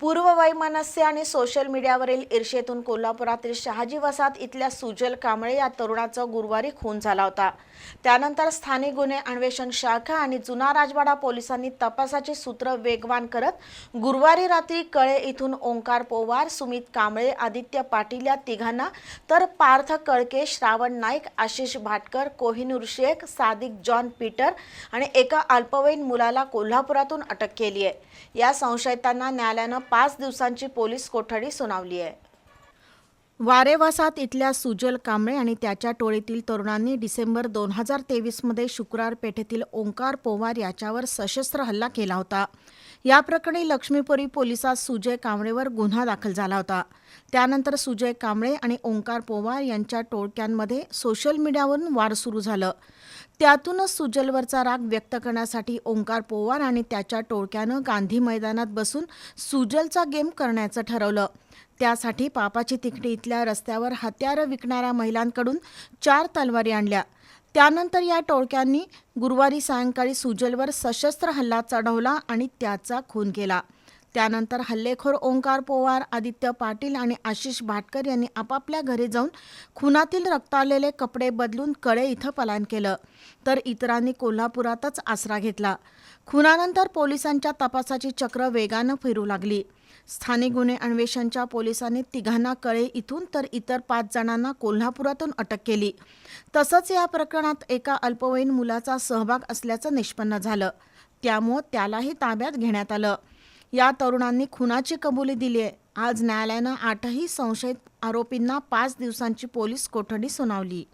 पूर्व वैमनस्य आणि सोशल मीडियावरील ईर्षेतून कोल्हापुरातील शहाजी वसाहत इथल्या सुजल कांबळे या तरुणाचा गुरुवारी खून झाला होता. त्यानंतर स्थानिक गुन्हे अन्वेषण शाखा आणि जुना राजवाडा पोलिसांनी तपासाची सूत्र वेगवान करत गुरुवारी रात्री कळे इथून ओंकार पोवार सुमित कांबळे आदित्य पाटील या तिघांना तर पार्थ कळके श्रावण नाईक आशिष भाटकर कोहिनूर शेख सादिक जॉन पीटर आणि एका अल्पवयीन मुलाला कोल्हापुरातून अटक केली आहे. या संशयितांना न्यायालयानं पाच दिवसांची पोलीस कोठडी सुनावली आहे. वारेवासात इथल्या सुजल कांबळे आणि त्याच्या टोळीतील तरुणांनी डिसेंबर दोन हजार तेवीसमध्ये शुक्रवार पेठेतील ओंकार पोवार याच्यावर सशस्त्र हल्ला केला होता. या प्रकरणी लक्ष्मीपुरी पोलिसात सुजय कांबळेवर गुन्हा दाखल झाला होता. त्यानंतर सुजय कांबळे आणि ओंकार पोवार यांच्या टोळक्यांमध्ये सोशल मीडियावरून वार सुरू झालं. त्यातूनच सुजलवरचा राग व्यक्त करण्यासाठी ओंकार पोवार आणि त्याच्या टोळक्यानं गांधी मैदानात बसून सुजलचा गेम करण्याचं ठरवलं. त्यासाठी पापाची तिकडी इथल्या रस्त्यावर हत्यारं विकणाऱ्या महिलांकडून चार तलवारी आणल्या. त्यानंतर या टोळक्यांनी गुरुवारी सायंकाळी सुजलवर सशस्त्र हल्ला चढवला आणि त्याचा खून केला. त्यानंतर हल्लेखोर ओंकार पोवार आदित्य पाटील आणि आशिष भाटकर यांनी आपापल्या घरी जाऊन खुनातील रक्ताळलेले कपडे बदलून कळे इथं पलायन केलं. तर इतरांनी कोल्हापुरातच आसरा घेतला. खुनानंतर पोलिसांच्या तपासाची चक्र वेगानं फिरू लागली. स्थानिक गुन्हे अन्वेषणच्या पोलिसांनी तिघांना कळे इथून तर इतर पाच जणांना कोल्हापुरातून अटक केली. तसंच या प्रकरणात एका अल्पवयीन मुलाचा सहभाग असल्याचं निष्पन्न झालं. त्यामुळं त्यालाही ताब्यात घेण्यात आलं. या तरुणांनी खुनाची कबुली दिली आहे. आज न्यायालयानं आठही संशयित आरोपींना पाच दिवसांची पोलीस कोठडी सुनावली.